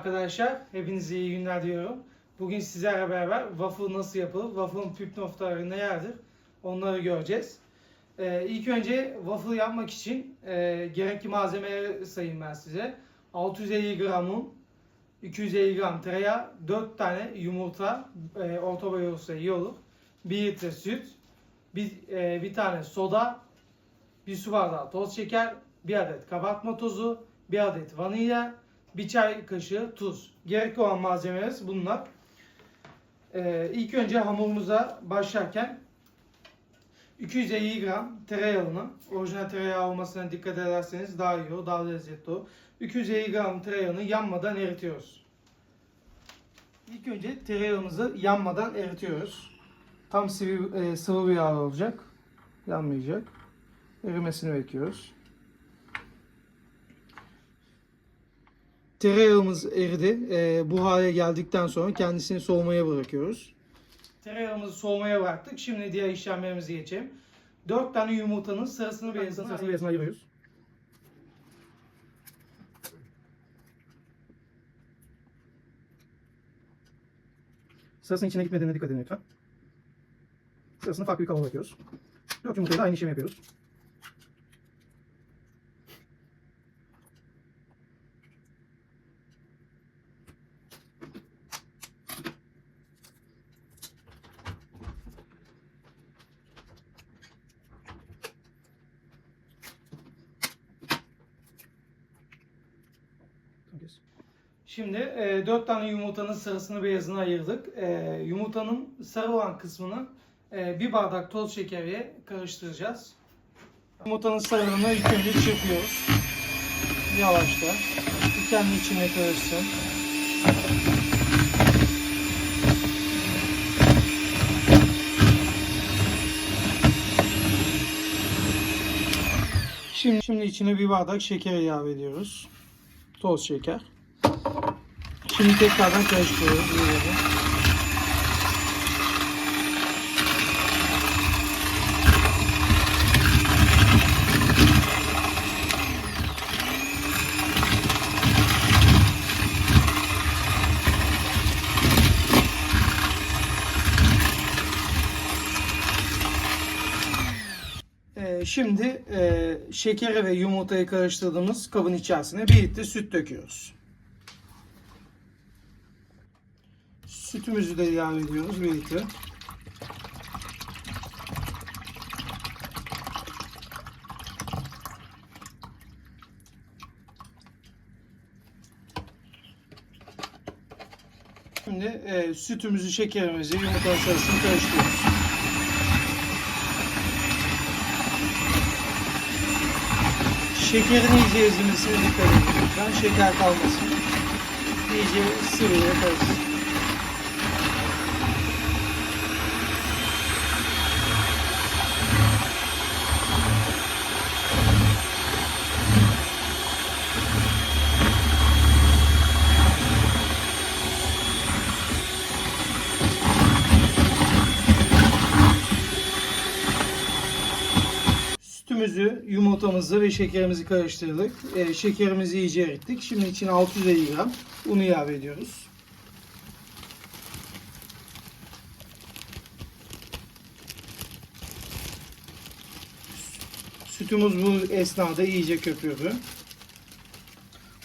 arkadaşlar. Hepinize iyi günler diyorum. Bugün sizlerle beraber waffle nasıl yapılır, waffle'ın püf noktaları nelerdir onları göreceğiz. Ee, ilk önce waffle yapmak için e, gerekli malzemeleri sayayım ben size. 650 gram un, 250 gram tereyağı, 4 tane yumurta, e, orta boy olursa iyi olur. 1 litre süt, bir, e, bir tane soda, bir su bardağı toz şeker, bir adet kabartma tozu, bir adet vanilya, bir çay kaşığı tuz. Gerekli olan malzemelerimiz bunlar. Ee, ilk önce hamurumuza başlarken 250 gram tereyağını, orijinal tereyağı olmasına dikkat ederseniz daha iyi olur, daha lezzetli olur. 250 gram tereyağını yanmadan eritiyoruz. İlk önce tereyağımızı yanmadan eritiyoruz. Tam sıvı, e, sıvı bir yağ olacak. Yanmayacak. Erimesini bekliyoruz. Tereyağımız eridi. Ee, bu hale geldikten sonra kendisini soğumaya bırakıyoruz. Tereyağımızı soğumaya bıraktık. Şimdi diğer işlemlerimize geçelim. 4 tane yumurtanın sarısını beyazını, Sırasını beyazını ayırıyoruz. Sırasının içine gitmediğine dikkat edin lütfen. Sırasını farklı bir kaba bırakıyoruz. Dört yumurtayı da aynı işlemi yapıyoruz. Son kez. Şimdi 4 tane yumurtanın sarısını beyazını ayırdık. E, yumurtanın sarı olan kısmını e, bir bardak toz şekeriye karıştıracağız. Yumurtanın sarılığını ilk önce çırpıyoruz. Yavaşça. Kendi içine karışsın. Şimdi, şimdi içine bir bardak şeker ilave ediyoruz. Toz şeker. Şimdi tekrardan karıştırıyoruz. Ee, şimdi e, şekeri ve yumurtayı karıştırdığımız kabın içerisine bir litre süt döküyoruz. Sütümüzü de ilave ediyoruz bir litre. Şimdi e, sütümüzü, şekerimizi, yumurtanın sarısını karıştırıyoruz. Şekerin iyice ezilmesine dikkat edin. Şeker kalmasın. İyice sıvıya karışsın. Sütümüzü, yumurtamızı ve şekerimizi karıştırdık. Ee, şekerimizi iyice erittik. Şimdi içine 650 gram un ilave ediyoruz. Sütümüz bu esnada iyice köpürdü.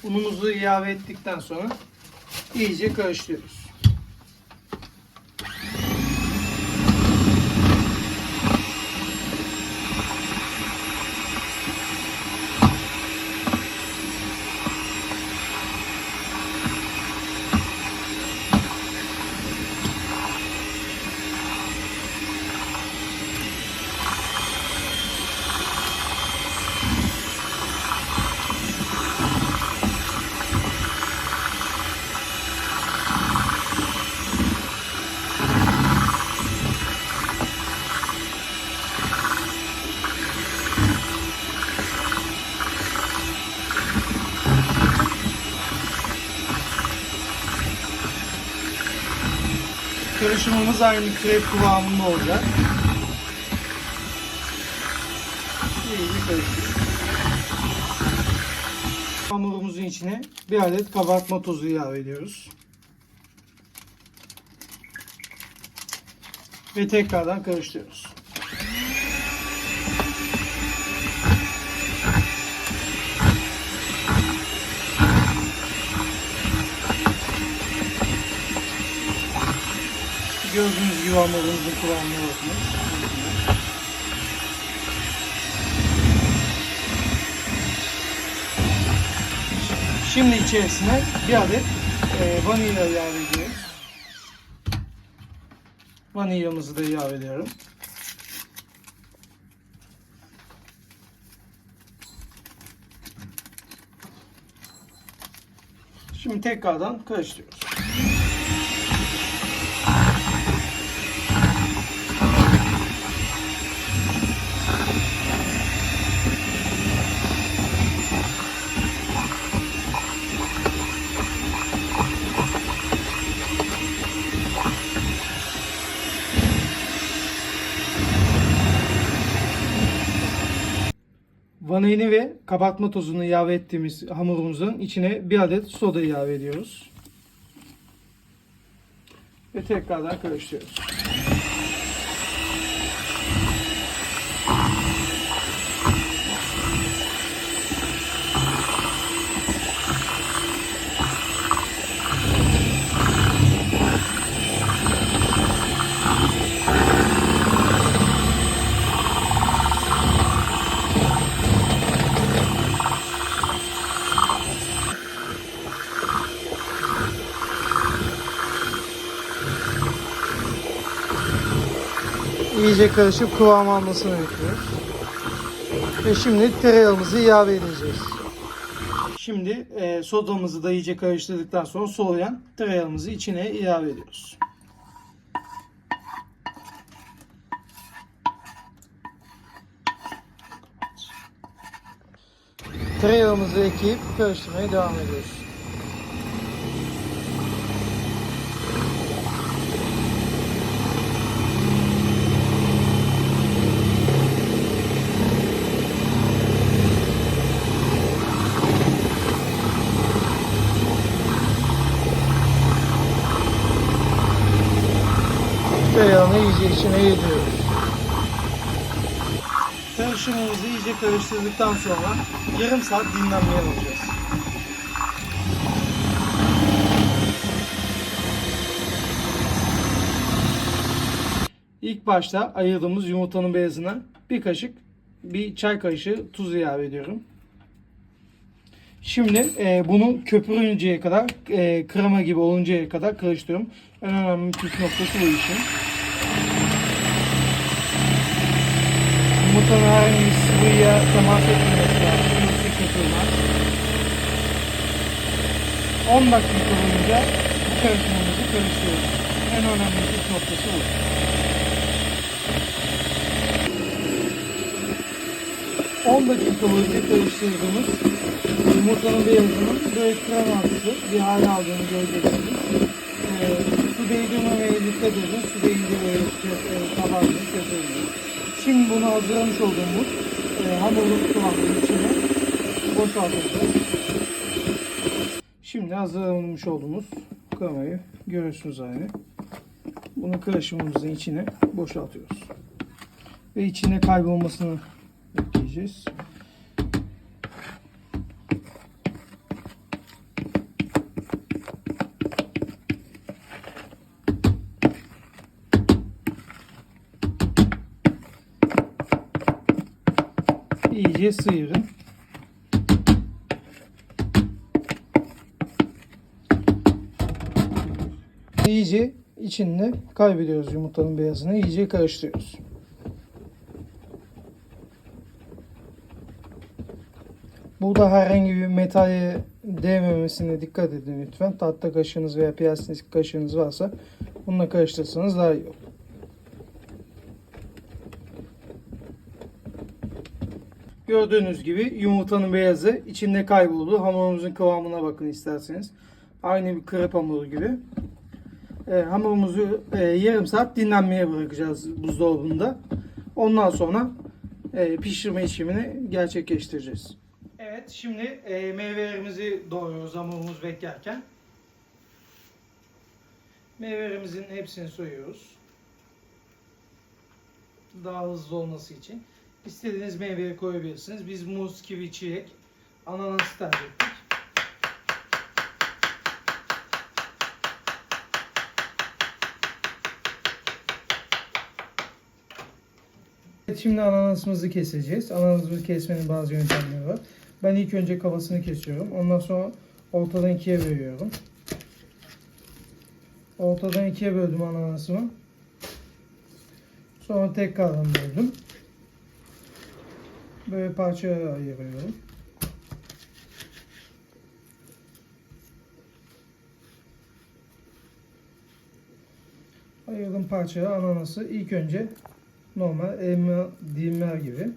Unumuzu ilave ettikten sonra iyice karıştırıyoruz. Karışımımız aynı krep kıvamında olacak. İyice karıştırıyoruz. Hamurumuzun içine bir adet kabartma tozu ilave ediyoruz. Ve tekrardan karıştırıyoruz. Gördüğünüz gibi hamurumuzun kıvamına bakın. Şimdi içerisine bir adet e, vanilya ilave ediyorum. Vanilyamızı da ilave ediyorum. Şimdi tekrardan karıştırıyoruz. Vanilini ve kabartma tozunu ilave ettiğimiz hamurumuzun içine bir adet soda ilave ediyoruz. Ve tekrardan karıştırıyoruz. İyice karışıp kıvam almasını bekliyoruz. Ve şimdi tereyağımızı ilave edeceğiz. Şimdi e, sodamızı da iyice karıştırdıktan sonra soğuyan tereyağımızı içine ilave ediyoruz. Tereyağımızı ekleyip karıştırmaya devam ediyoruz. Tereyağını iyice içine yediriyoruz. Karışımımızı iyice karıştırdıktan sonra yarım saat dinlenmeye alacağız. İlk başta ayırdığımız yumurtanın beyazına bir kaşık, bir çay kaşığı tuz ilave ediyorum. Şimdi e, bunu köpürünceye kadar, e, krema gibi oluncaya kadar karıştırıyorum. En önemli püf noktası bu işin. Yumurtanın herhangi bir sıvıya temas etmemesi lazım. Yoksa köpürmez. 10 dakika boyunca bu karışımımızı karıştırıyoruz. En önemli püf noktası bu. ...10 dakika boyunca karıştırdığımız yumurtanın beyazının böyle kremamsı bir hale aldığını göreceksiniz. Ee, su değdirmemeye dikkat edin. Su değince böyle e, kabardı, köpürdü. Şimdi bunu hazırlamış olduğumuz e, hamurun kıvamının içine boşaltacağız. Şimdi hazırlamış olduğumuz kremayı görüyorsunuz aynı. Bunu karışımımızın içine boşaltıyoruz. Ve içine kaybolmasını bekleyeceğiz. iyice sıyırın. İyice içinde kaybediyoruz yumurtanın beyazını. iyice karıştırıyoruz. Burada herhangi bir metale değmemesine dikkat edin lütfen. Tahta kaşığınız veya plastik kaşığınız varsa bununla karıştırsanız daha iyi. Gördüğünüz gibi yumurtanın beyazı içinde kayboldu. Hamurumuzun kıvamına bakın isterseniz. Aynı bir krep hamuru gibi. E, hamurumuzu e, yarım saat dinlenmeye bırakacağız buzdolabında. Ondan sonra e, pişirme işlemini gerçekleştireceğiz. Evet şimdi e, meyvelerimizi doğruyoruz hamurumuz beklerken. Meyvelerimizin hepsini soyuyoruz. Daha hızlı olması için. İstediğiniz meyveyi koyabilirsiniz. Biz muz, kivi, çilek, ananas tercih ettik. Evet, Şimdi ananasımızı keseceğiz. Ananasımızı kesmenin bazı yöntemleri var. Ben ilk önce kafasını kesiyorum. Ondan sonra ortadan ikiye bölüyorum. Ortadan ikiye böldüm ananasımı. Sonra tekrardan böldüm. Böyle parçalara ayırıyorum. Ayırdığım parçaya ananası ilk önce normal elma dilimler gibi.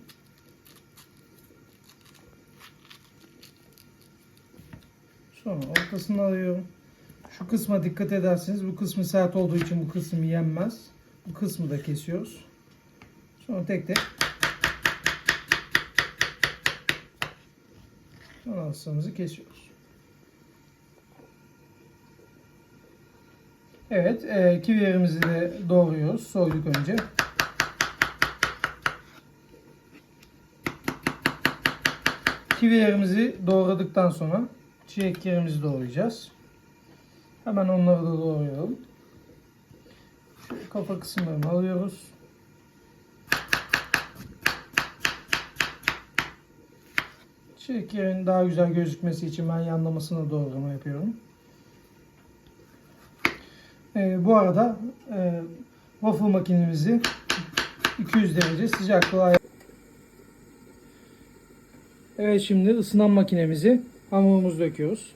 Sonra ortasını alıyorum. Şu kısma dikkat ederseniz bu kısmı sert olduğu için bu kısım yenmez. Bu kısmı da kesiyoruz. Sonra tek tek ananasımızı kesiyoruz. Evet, e, kivilerimizi de doğruyoruz. Soyduk önce. Kivilerimizi doğradıktan sonra çileklerimizi doğrayacağız. Hemen onları da doğrayalım. Kafa kısımlarını alıyoruz. Çileklerin daha güzel gözükmesi için ben yanlamasını doğrama yapıyorum. Ee, bu arada e, waffle makinemizi 200 derece sıcaklığa Evet şimdi ısınan makinemizi hamurumuzu döküyoruz.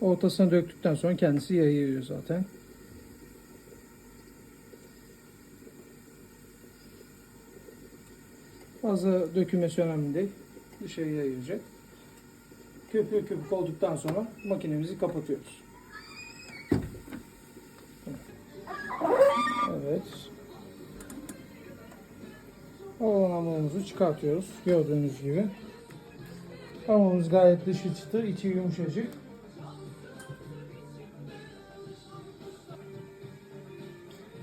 Ortasına döktükten sonra kendisi yayılıyor zaten. Fazla dökülmesi önemli değil. Dışarı yayılacak. Köpük köpük olduktan sonra makinemizi kapatıyoruz. Evet. Olan hamurumuzu çıkartıyoruz. Gördüğünüz gibi. Hamurumuz gayet dışı çıtır, içi yumuşacık.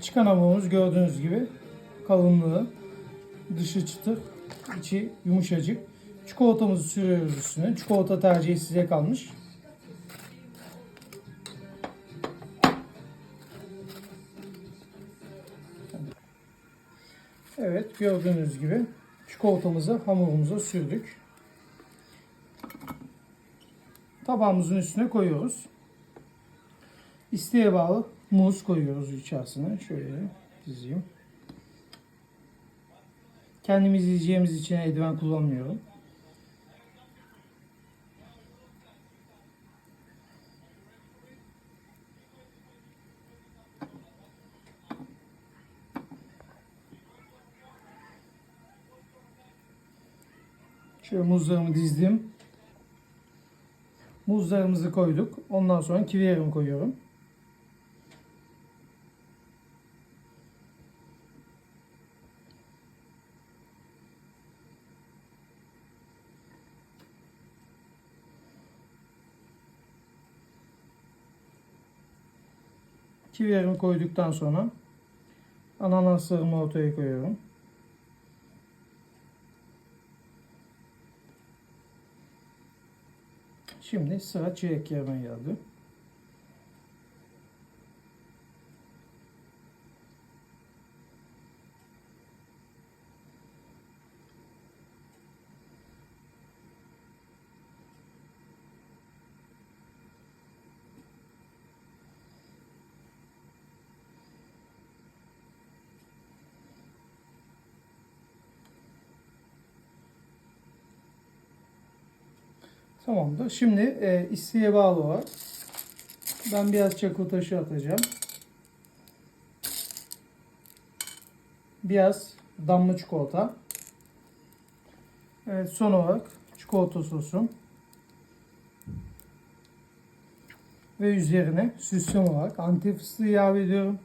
Çıkan hamurumuz gördüğünüz gibi kalınlığı, dışı çıtır, içi yumuşacık. Çikolatamızı sürüyoruz üstüne. Çikolata tercihi size kalmış. Evet gördüğünüz gibi çikolatamızı hamurumuza sürdük. Tabağımızın üstüne koyuyoruz. İsteğe bağlı muz koyuyoruz içerisine. Şöyle dizeyim. Kendimiz yiyeceğimiz için eldiven kullanmıyorum. Şöyle muzlarımı dizdim. Muzlarımızı koyduk. Ondan sonra kivilerimi koyuyorum. Kivilerimi koyduktan sonra ananaslarımı ortaya koyuyorum. Şimdi sıra çilek yerine geldi. Tamamdır. Şimdi e, isteğe bağlı olarak ben biraz çakıl taşı atacağım. Biraz damla çikolata. Evet, son olarak çikolata sosum. Ve üzerine süslem olarak antep fıstığı ilave ediyorum.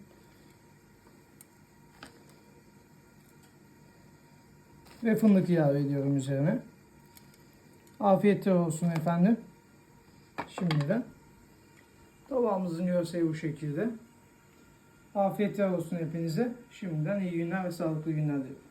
Ve fındık ilave ediyorum üzerine. Afiyetler olsun efendim. Şimdiden. Tabağımızın görseli bu şekilde. Afiyetler olsun hepinize. Şimdiden iyi günler ve sağlıklı günler dilerim.